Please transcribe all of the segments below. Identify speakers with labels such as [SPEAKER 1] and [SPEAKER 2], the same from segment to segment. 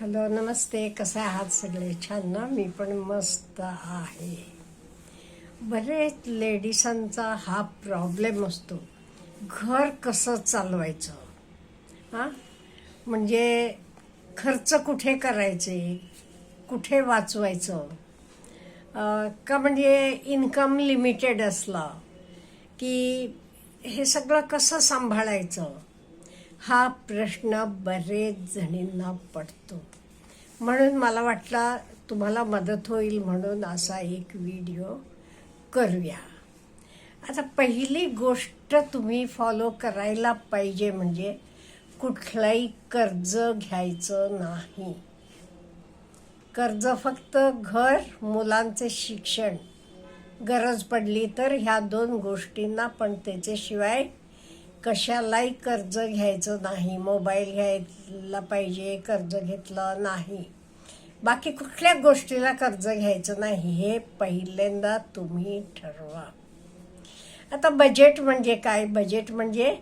[SPEAKER 1] Hello नमस्ते. कसे आहात सगळे? छान ना? मी पण मस्त आहे. बरेच लेडीसांचा हा प्रॉब्लेम असतो. घर कसं चालवायचं? हां? म्हणजे खर्च कुठे करायचे? कुठे वाचवायचं? का म्हणजे इन्कम लिमिटेड असला की हे सगळं कसं सांभाळायचं? हा प्रश्न बरेच जणींना पडतो. म्हणून मला वाटला तुम्हाला मदत होईल म्हणून असा एक व्हिडिओ करूया. आता पहिली गोष्ट तुम्ही फॉलो करायला पाहिजे म्हणजे कुठलंही कर्ज घ्यायचं नाही. कर्ज फक्त घर मुलांचे शिक्षण गरज पडली तर ह्या दोन गोष्टींना पण त्याच्याशिवाय कशालाही कर्ज घ्यायचं नाही? मोबाईल घ्यायला पाहिजे कर्ज घेतलं नाही. बाकी कुठल्या गोष्टीला कर्ज घ्यायचं नाही हे पहिल्यांदा तुम्ही ठरवा. आता बजेट म्हणजे काय? बजेट म्हणजे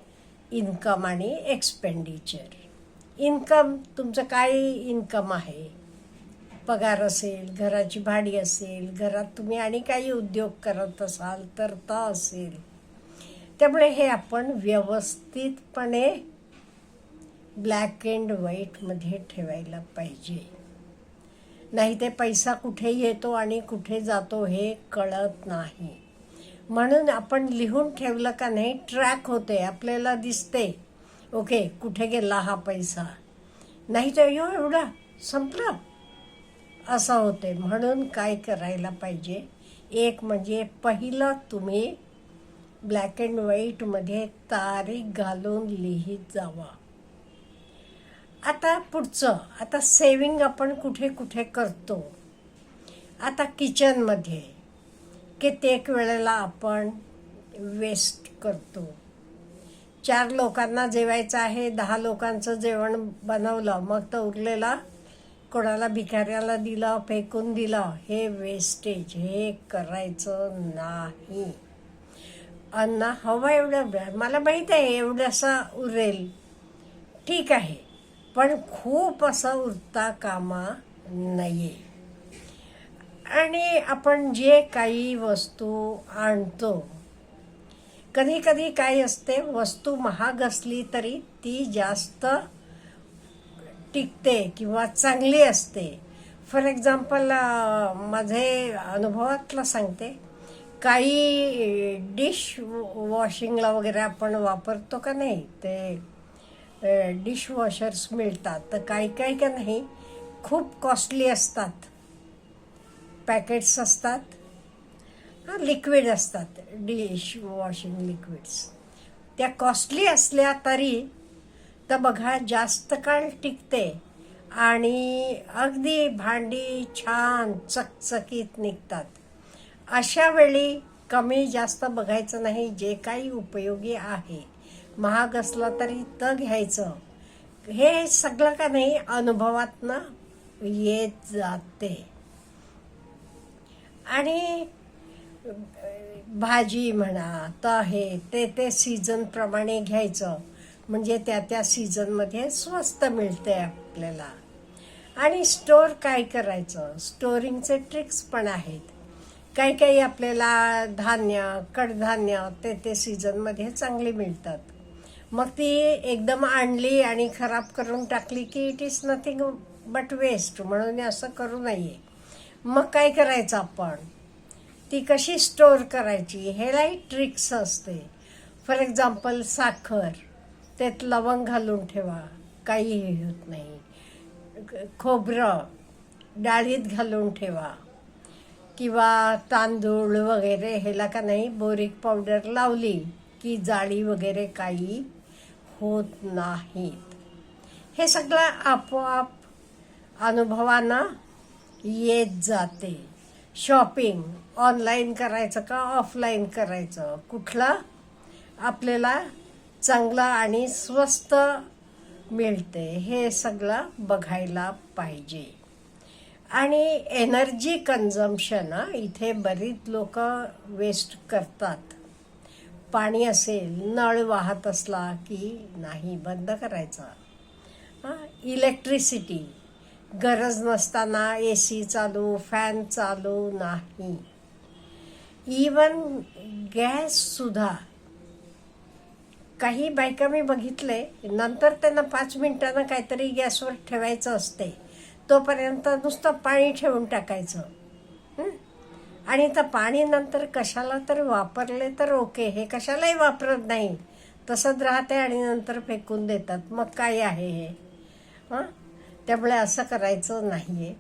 [SPEAKER 1] इन्कम आणि एक्सपेंडिचर इन्कम तुमचं काय इन्कम आहे? पगार असेल घराची भाडी असेल घरात तुम्ही आणि काही उद्योग करत असाल तर असेल. त्यामुळे हे आपण व्यवस्थितपणे ब्लॅक अँड व्हाईटमध्ये ठेवायला पाहिजे. नाही ते पैसा कुठे येतो आणि कुठे जातो हे कळत नाही. म्हणून आपण लिहून ठेवलं का नाही ट्रॅक होते आपल्याला दिसते. ओके कुठे गेला हा पैसा? नाही तर यो एवढा संपला. असं होते. म्हणून काय करायला पाहिजे? एक म्हणजे पहिलं तुम्ही ब्लॅक अँड व्हाईटमध्ये तारीख घालून लिहित जावा. आता पुढचं आता सेविंग आपण कुठे कुठे करतो? आता किचनमध्ये कित्येक वेळेला आपण वेस्ट करतो. चार लोकांना जेवायचं आहे दहा लोकांचं जेवण बनवलं मग तर उरलेला कोणाला भिकाऱ्याला दिलं फेकून दिलं हे वेस्टेज हे करायचं नाही. अन्न हवं एवढं मला माहीत आहे एवढंसा उरेल. ठीक आहे पण खूप असं उरता कामा नाही आणि आपण जे काही वस्तू आणतो कधी कधी काय असते वस्तू महाग असली तरी ती जास्त टिकते किंवा चांगली असते. फॉर एक्झाम्पल माझे अनुभवातलं सांगते. काही डिश वॉशिंगला वगैरे आपण वापरतो का नाही? ते डिश वॉशर्स मिळतात. तर काही काही का नाही खूप कॉस्टली असतात. पॅकेट्स असतात. हां लिक्विड असतात. डिश वॉशिंग लिक्विड्स त्या कॉस्टली असल्या तरी तर बघा जास्त काळ टिकते. आणि अगदी भांडी छान चकचकीत निघतात. अशा वेळी कमी जास्त बघायचं नाही जे काही उपयोगी आहे. महाग असलं तरी तर घ्यायचं. हे सगळं का नाही अनुभवातनं येत जाते. आणि भाजी म्हणा तर हे ते ते सीझनप्रमाणे घ्यायचं. म्हणजे त्या त्या सीझनमध्ये स्वस्त मिळते आपल्याला. आणि स्टोअर काय करायचं? स्टोरिंगचे ट्रिक्स पण आहेत. काही काही आपल्याला धान्य कडधान्य ते ते सीझनमध्ये चांगली मिळतात. मग ती एकदम आणली आणि खराब करून टाकली की it is nothing but waste म्हणून असं करू नये मग काय करायचं आपण? ती कशी स्टोअर करायची? ह्यालाही ट्रिक्स असते. फॉर एक्झाम्पल साखर. त्यात लवंग घालून ठेवा. काहीही होत नाही. खोबरं. डाळीत घालून ठेवा. किंवा तांदूळ वगैरे ह्याला का नाही बोरिक पावडर लावली की जाळी वगैरे काही होत नाहीत. हे सगळं आपोआप अनुभवानं येत जाते. शॉपिंग ऑनलाईन करायचं का ऑफलाईन करायचं? कुठलं आपल्याला चांगलं आणि स्वस्त मिळते हे सगळं बघायला पाहिजे. आणि एनर्जी कन्झम्पशन इथे बरीच लोक वेस्ट करतात. पाणी असेल नळ वाहत असला की नाही बंद करायचा. इलेक्ट्रिसिटी गरज नसताना ए सी चालू फॅन चालू नाही. इवन गॅससुद्धा काही बायका मी बघितले नंतर त्यांना पाच मिनिटांना काहीतरी गॅसवर ठेवायचं असते. तोपर्यंत नुसतं पाणी ठेवून टाकायचं. आणि तर पाणी नंतर कशाला तर वापरले तर ओके हे कशालाही वापरत नाही. तसंच राहते आणि नंतर फेकून देतात. मग काय आहे हे? हां? त्यामुळे असं करायचं नाही आहे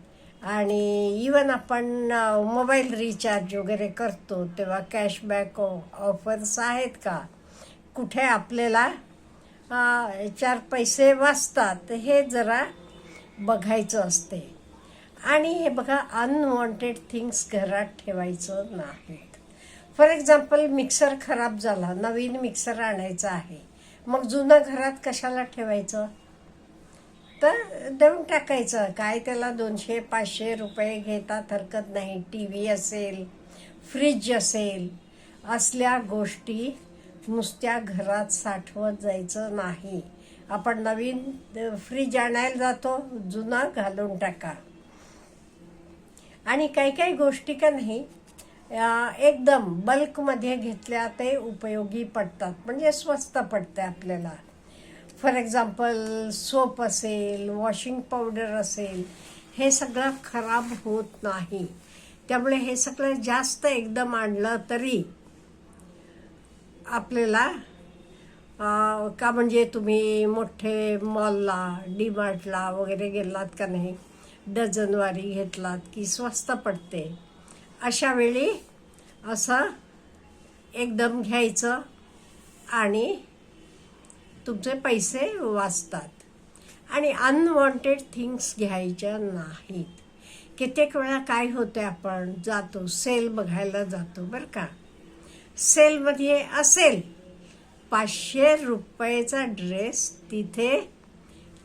[SPEAKER 1] आणि इवन आपण मोबाईल रिचार्ज वगैरे करतो तेव्हा कॅशबॅक ऑफर्स आहेत का? कुठे आपल्याला चार पैसे वाचतात. हे जरा बघायचं असते. आणि हे बघा अनवॉन्टेड थिंग्स घरात ठेवायचं नाहीत. फॉर एक्झाम्पल मिक्सर खराब झाला नवीन मिक्सर आणायचा आहे. मग जुनं घरात कशाला ठेवायचं? तर देऊन टाकायचं. काय त्याला दोनशे पाचशे रुपये घेतात हरकत नाही. टी व्ही असेल फ्रीज असेल असल्या गोष्टी नुसत्या घरात साठवत जायचं नाही. आपण नवीन फ्रीज आणायला जातो जुना घालून टाका. आणि काही काही गोष्टी का नाही एकदम बल्कमध्ये घेतल्या ते उपयोगी पडतात म्हणजे स्वस्त पडते आपल्याला. फॉर एक्झाम्पल सोप असेल वॉशिंग पावडर असेल हे सगळं खराब होत नाही. त्यामुळे हे सगळं जास्त एकदम आणलं तरी आपल्याला का म्हणजे तुम्ही मोठे मॉलला डीमार्टला वगैरे गेलात का नाही? डझनवारी घेतलात की स्वस्त पडते? अशा वेळी असं एकदम घ्यायचं आणि तुमचे पैसे वाचतात. आणि अनवॉन्टेड थिंग्स घ्यायच्या नाहीत. कित्येक वेळा काय होते आपण? जातो सेल बघायला जातो बरं का? सेलमध्ये असेल पाचशे रुपयेचा ड्रेस तिथे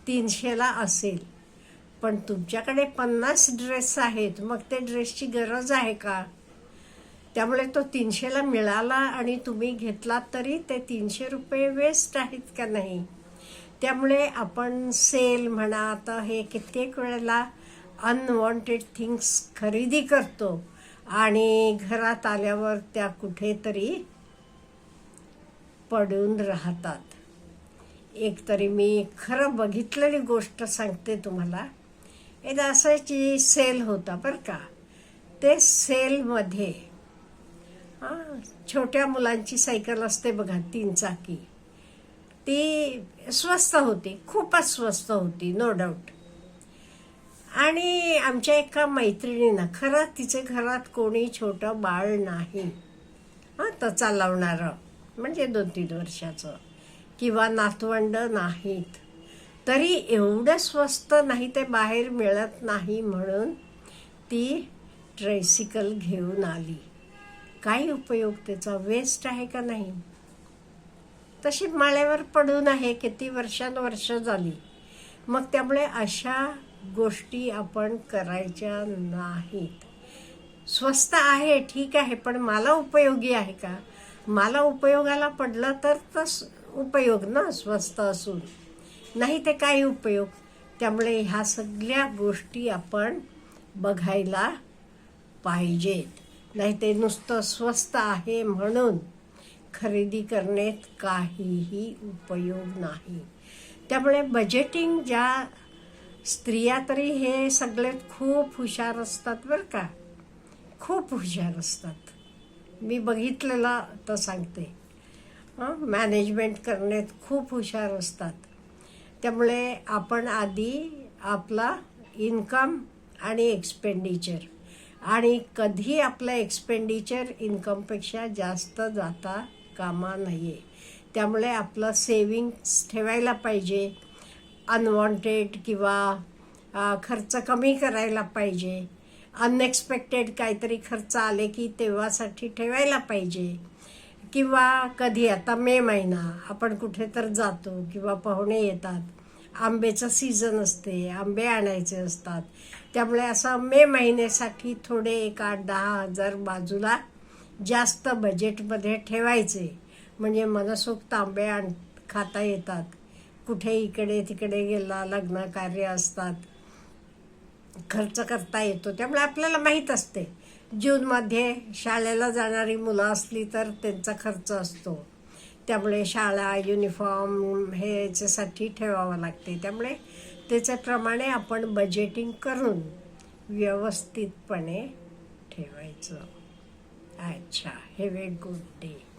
[SPEAKER 1] तीनशेला असेल. पण तुमच्याकडे पन्नास ड्रेस आहेत मग ते ड्रेसची गरज आहे का? त्यामुळे तो तीनशेला मिळाला आणि तुम्ही घेतलात तरी ते तीनशे रुपये वेस्ट आहेत का नाही? त्यामुळे आपण सेल म्हणा आता हे कित्येक वेळेला अनवॉन्टेड थिंग्स खरेदी करतो आणि घरात आल्यावर त्या कुठेतरी पडून राहतात. एक तरी मी खरं बघितलेली गोष्ट सांगते तुम्हाला. एकदा असायची सेल होता बरं का. ते सेलमध्ये हां छोट्या मुलांची सायकल असते बघा तीन चाकी. ती स्वस्त होती खूपच स्वस्त होती नो डाऊट आणि आमच्या एका मैत्रिणीनं खरं तिचे घरात कोणी छोटं बाळ नाही. हां तर चालवणारं म्हणजे दोन तीन वर्षाचं. किंवा नातवंड नाहीत. तरी एवढं स्वस्त नाही ते बाहेर मिळत नाही म्हणून ती ट्रेसिकल घेऊन आली. काय उपयोग त्याचा वेस्ट आहे का नाही? तशी माळ्यावर पडून आहे किती वर्षानुवर्ष झाली. मग त्यामुळे अशा गोष्टी आपण करायच्या नाहीत. स्वस्त आहे ठीक आहे पण मला उपयोगी आहे का? मला उपयोगाला पडलं तर तस उपयोग ना स्वस्त असून. नाही ते काय उपयोग. त्यामुळे ह्या सगळ्या गोष्टी आपण बघायला पाहिजेत. नाही ते नुसतं स्वस्त आहे म्हणून खरेदी करण्यात काहीही उपयोग नाही. त्यामुळे बजेटिंग ज्या स्त्रिया तरी हे सगळे खूप हुशार असतात बरं का. खूप हुशार असतात. मी बघितलेला तर सांगते. मॅनेजमेंट करण्यात खूप हुशार असतात. त्यामुळे आपण आधी आपला इन्कम आणि एक्सपेंडिचर आणि कधी आपलं एक्सपेंडिचर इन्कमपेक्षा जास्त जाता कामा नये. त्यामुळे आपलं सेविंग्स ठेवायला पाहिजे. अनवॉन्टेड किंवा खर्च कमी करायला पाहिजे. अनएक्सपेक्टेड काहीतरी खर्च आले की तेव्हासाठी ठेवायला पाहिजे. किंवा कधी आता मे महिना आपण कुठे तर जातो किंवा पाहुणे येतात. आंब्याचं सीझन असते आंबे आणायचे असतात. त्यामुळे असं मे महिन्यासाठी थोडे एक आठ दहा हजार बाजूला जास्त बजेटमध्ये ठेवायचे. म्हणजे मनसोक्त आंबे आण खाता येतात. कुठे इकडे तिकडे गेला लग्न कार्य असतात. खर्च करता येतो. त्यामुळे आपल्याला माहीत असते. जूनमध्ये शाळेला जाणारी मुलं असली तर त्यांचा खर्च असतो. त्यामुळे शाळा युनिफॉर्म हे याच्यासाठी ठेवावं लागते. त्यामुळे त्याच्याप्रमाणे आपण बजेटिंग करून व्यवस्थितपणे ठेवायचं. अच्छा हॅव ए गुड डे